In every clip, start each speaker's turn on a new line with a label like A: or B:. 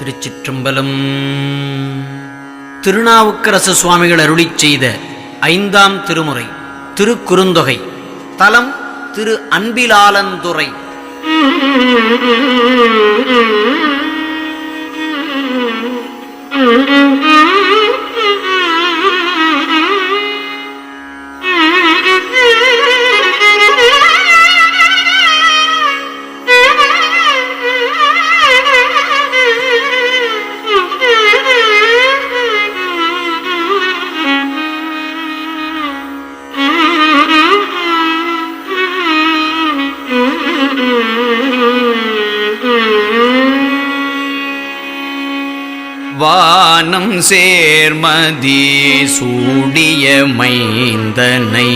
A: திருச்சிற்றம்பலம். திருநாவுக்கரசு சுவாமிகள் அருளி செய்த ஐந்தாம் திருமுறை திருக்குறுந்தொகை. தலம் திரு அன்பிலாலந்துறை.
B: வானம் சேர்மதி சூடிய மைந்தனை.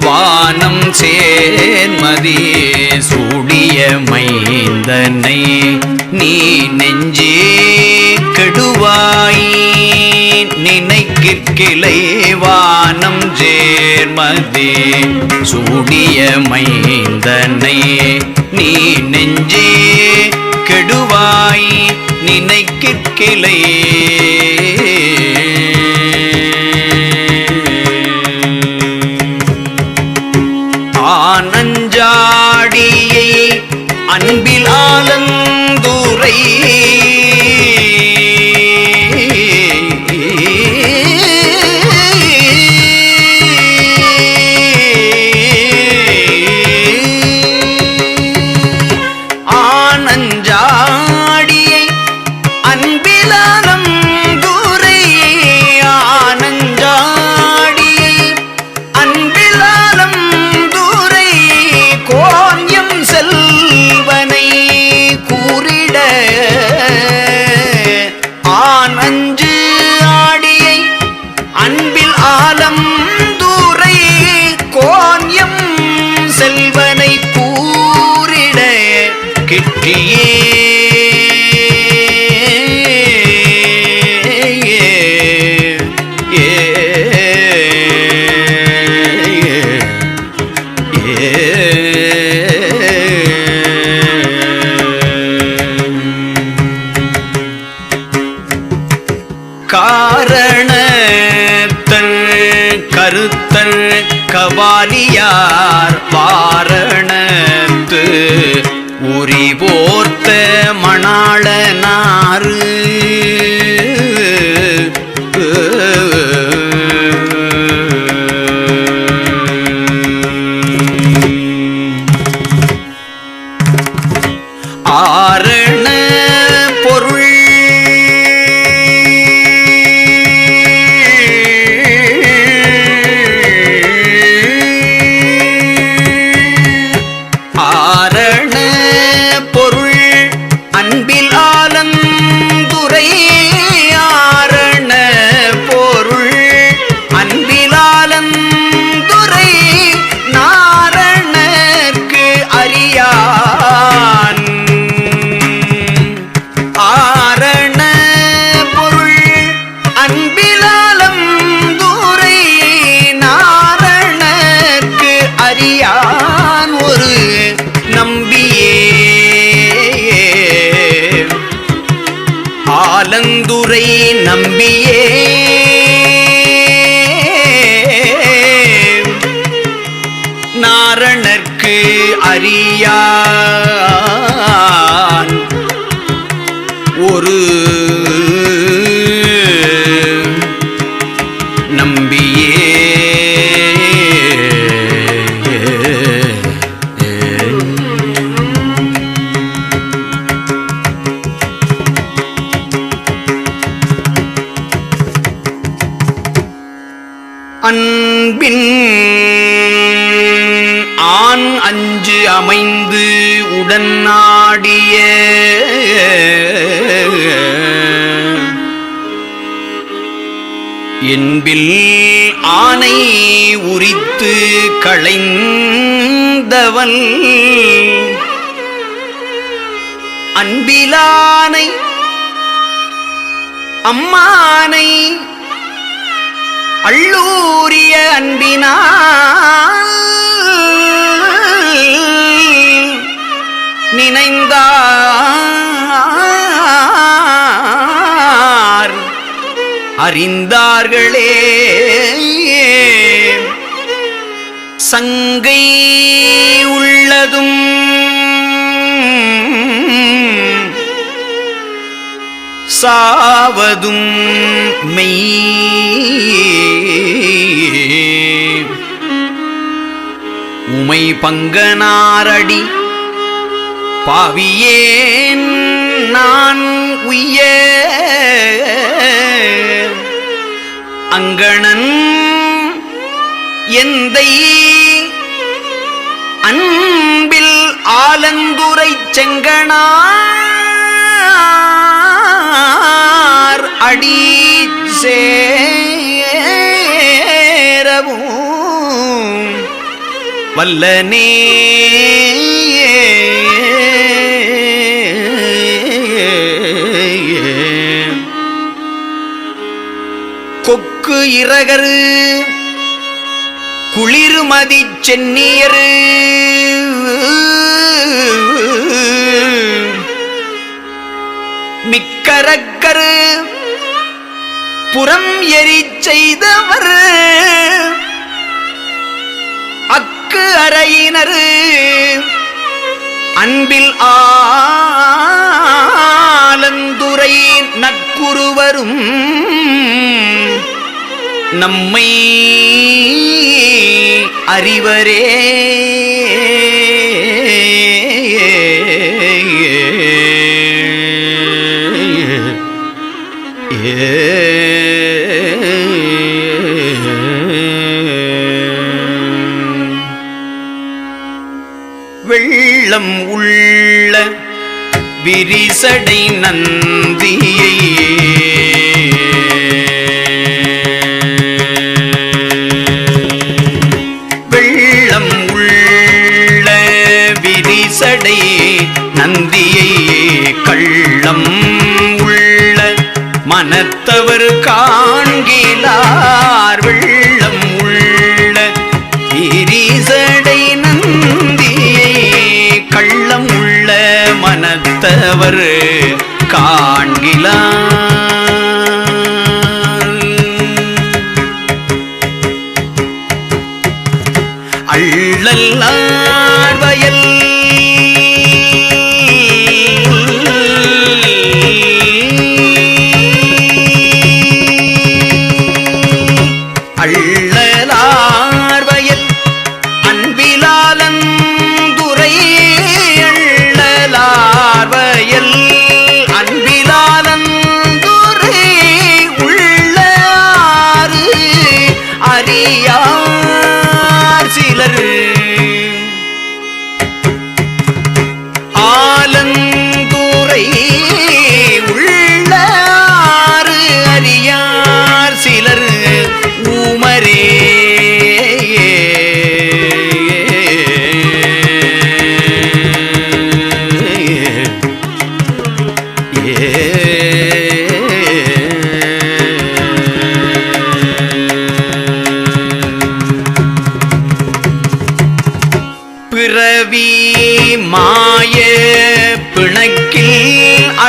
B: வானம் சேர்மதி சூடிய மைந்தனை. நீ நெஞ்சே கெடுவாய் நினைக்கிற்கிளைவா வானம் ஜேர்மதி சூடிய மைந்தனை நீ நெஞ்சே கெடுவாய் நினைக்கிலை அன்பில் ஆலந்துரை ஆரண பொருள். அன்பில் ஆலந்துரை நாரணக்கு அறியான். ஆரண பொருள் அன்பிலாலம் தூரை நாரணக்கு அறியான். ஒரு நம்பியே ஆலந்துரை நம்பியே. நாரணர்க்கு அறியான் ஒரு நம்பியே. என்பில் ஆனை உரித்து களைந்தவன் அன்பிலானை அம்மானை அள்ளூரிய அன்பினால் நினைந்தார் அறிந்தார்களே. சங்கை உள்ளதும் சாவதும் மெய். உமை பங்கனாரடி பாவியேன் நான் உய்ய. அங்கணன் எந்தை அன்பில் ஆலந்துரை செங்கனார் அடி சேரவும். வல்லனே கொக்கு இரகரு குளிர்மதி சென்னியரு மிக்கரக்கரு. புறம் எரி செய்தவர். அக்கு அறையினர். அன்பில் ஆலந்துரை நட்குருவரும். நம்மை அறிவரே. வெள்ளம் உள்ள விரிசடை நன் மனத்தவர் காண்கிலாம்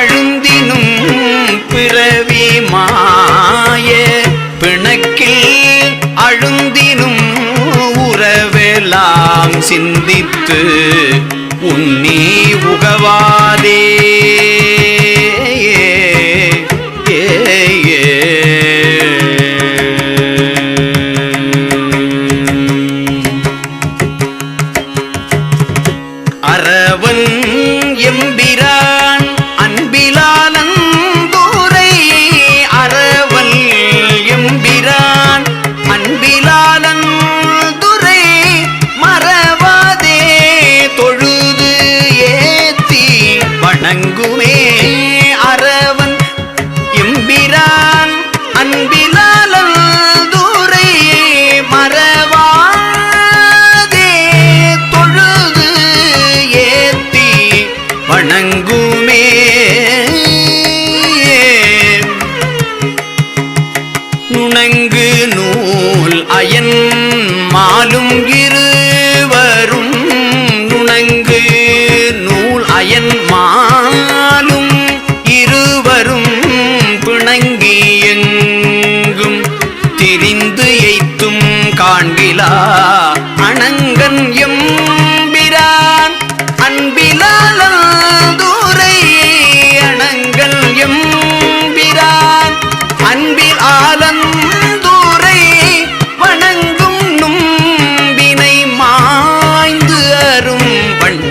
B: அழுந்தினும் பிறவி மாய. பிணக்கில் அழுந்தினும் உறவெல்லாம் சிந்தித்து உன்னி உகவாதே. அரவன் எம்பிர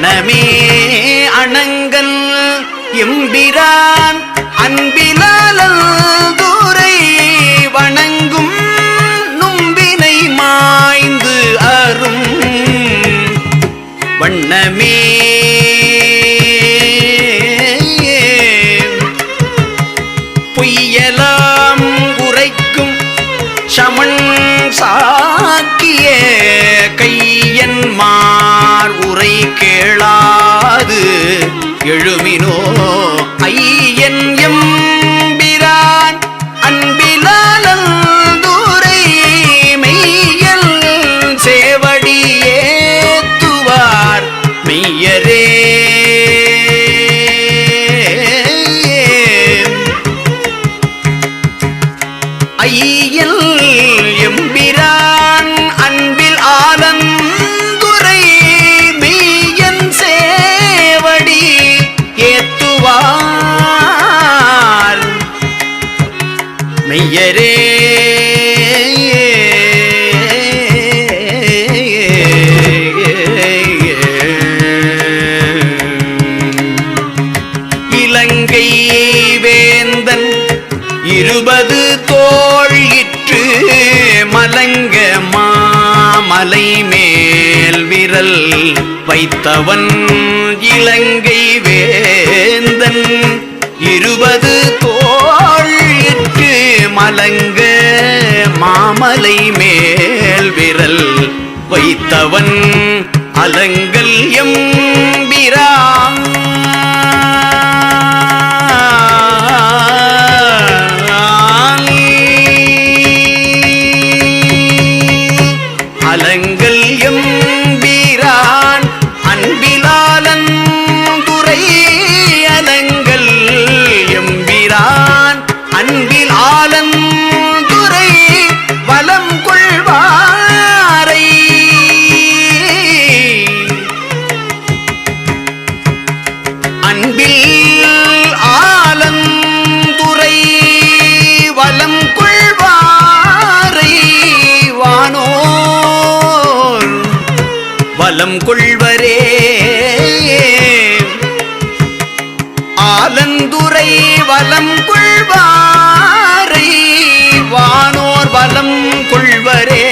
B: மனமே அணங்கல் எம்பிரான் அன்பிலால் தூரை வணங்கும் நும்பினை மாய்ந்து அரும் வண்ணமே. பொய்யலாம் உரைக்கும் சமன் சா ஐயில் எம்பிரான் அன்பில் ஆலந்துரை மீயன் சேவடி ஏத்துவார். மெய்யரே இருபது விரல் வைத்தவன் இலங்கை வேந்தன். இருபது தோழிற்கு மலங்க மாமலை மேல் விரல் வைத்தவன் அலங்கல் எம்பிரான் ஆலந்துரை வலம் கொள்வாரை வானோர் வலம் கொள்வரே.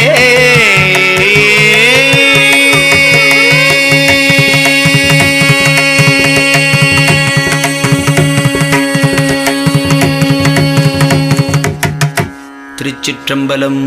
A: திருச்சிற்றம்பலம்